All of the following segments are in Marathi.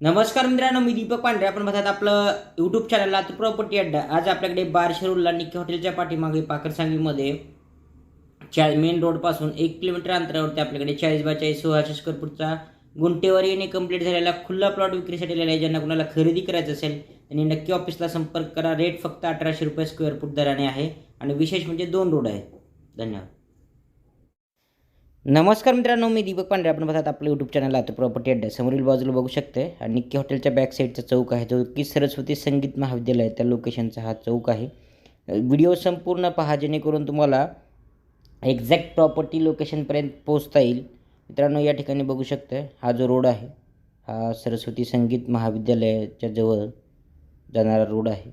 नमस्कार मित्रांनो मी दीपक पांढरे. आपण बघत आपलं यूट्यूब चॅनल लातूर प्रॉपर्टी अड्डा. आज आपल्याकडे बारशे रोडला निक्की हॉटेलच्या पाठीमागे पाकरसांगीमध्ये चा मेन रोडपासून एक किलोमीटर अंतरावरती आपल्याकडे चाळीस बाय चाळीस सोळाशे स्क्वेअर फूटचा गुंटेवर येणे कंप्लीट झालेला खुल्ला प्लॉट विक्रीसाठी आलेला आहे ज्यांना कुणाला खरेदी करायचं असेल त्यांनी नक्की ऑफिसला संपर्क करा. रेट फक्त अठराशे रुपये स्क्वेअर फूट दराने आहे आणि विशेष म्हणजे दोन रोड आहेत. धन्यवाद. नमस्कार मित्रांनो मी दीपक पांढरे. आपण बघतात आपलं यूट्यूब चॅनल आता प्रॉपर्टी अड्डा समोरील बाजूला बघू शकते. आणि निक्की हॉटेलच्या बॅक साईडचा चौक आहे. जो की सरस्वती संगीत महाविद्यालय आहे. त्या लोकेशनचा हा चौक आहे. व्हिडिओ संपूर्ण पहा जेणेकरून तुम्हाला एक्झॅक्ट प्रॉपर्टी लोकेशनपर्यंत पोहोचता येईल. मित्रांनो या ठिकाणी बघू शकते. हा जो रोड आहे हा सरस्वती संगीत महाविद्यालयाच्या जवळ जाणारा रोड आहे.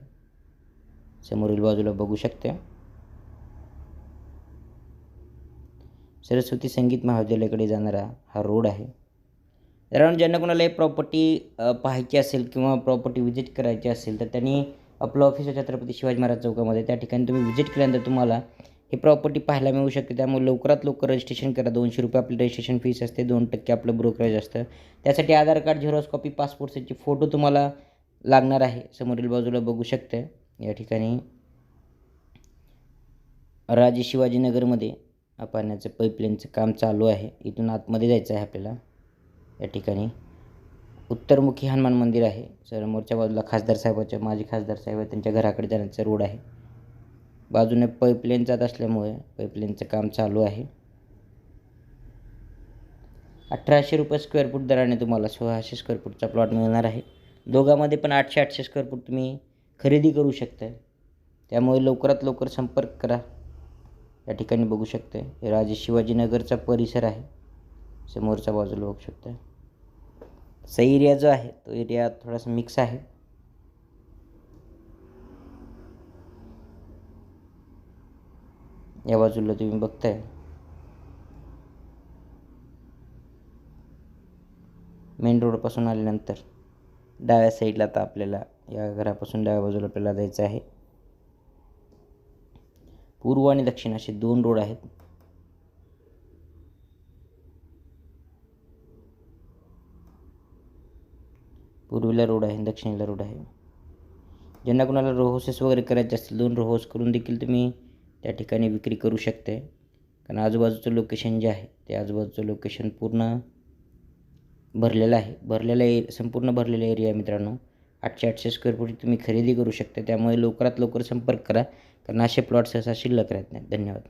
समोरील बाजूला बघू शकते. सरस्वती संगीत महाविद्यालयाकडे जाणारा हा रोड आहे. कारण ज्यांना कोणालाही प्रॉपर्टी पाहायची असेल किंवा प्रॉपर्टी व्हिजिट करायची असेल तर त्यांनी आपलं ऑफिस छत्रपती शिवाजी महाराज चौकामध्ये त्या ठिकाणी तुम्ही व्हिजिट केल्यानंतर तुम्हाला ही प्रॉपर्टी पाहायला मिळू शकते. त्यामुळे लवकरात लवकर रजिस्ट्रेशन करा. दोनशे रुपये आपली रजिस्ट्रेशन फीस असते दोन टक्के आपलं ब्रोकरेज असतं. त्यासाठी Aadhaar card xerox copy passport साईजची फोटो तुम्हाला लागणार आहे. समोरील बाजूला बघू शकते. या ठिकाणी राजे शिवाजीनगरमध्ये पाण्याचं पाईपलाईनचं काम चालू आहे. इथून आतमध्ये जायचं आहे आपल्याला. या ठिकाणी उत्तरमुखी हनुमान मंदिर आहे. समोरच्या बाजूला खासदार साहेबाच्या माजी खासदार साहेब आहे त्यांच्या घराकडे जाण्याचा रोड आहे. बाजूने पाईपलाईन जात असल्यामुळे पाईपलाईनचं काम चालू आहे. अठराशे रुपये स्क्वेअर फूट दराने तुम्हाला सोळाशे स्क्वेअर फूटचा प्लॉट मिळणार आहे. दोघांमध्ये पण आठशे आठशे स्क्वेअर फूट तुम्ही खरेदी करू शकता त्यामुळे लवकरात लवकर संपर्क करा. या ठिकाणी बघू शकते हे राजे शिवाजीनगरचा परिसर आहे. समोरच्या बाजूला बघू शकता असा एरिया जो आहे तो एरिया थोडासा मिक्स आहे. या बाजूला तुम्ही बघताय. मेन रोडपासून आल्यानंतर डाव्या साईडला आता आपल्याला या घरापासून डाव्या बाजूला आपल्याला जायचं आहे. पूर्व आणि दक्षिण असे दोन रोड आहेत. पूर्वेला रोड आहे दक्षिणेला रोड आहे. ज्यांना कोणाला रोहोसेस वगैरे करायचे असतील दोन रोहोस करून देखील तुम्ही त्या ठिकाणी विक्री करू शकते. कारण आजूबाजूचं लोकेशन जे आहे ते आजूबाजूचं लोकेशन पूर्ण भरलेलं आहे. भरलेला ए संपूर्ण भरलेला एरिया आहे मित्रांनो. आठशे आठशे स्क्वेअर फूट तुम्ही खरेदी करू शकता. त्यामुळे लवकरात लवकर संपर्क करा. कारण असे प्लॉट सहसा शिल्लक राहत नाहीत. धन्यवाद.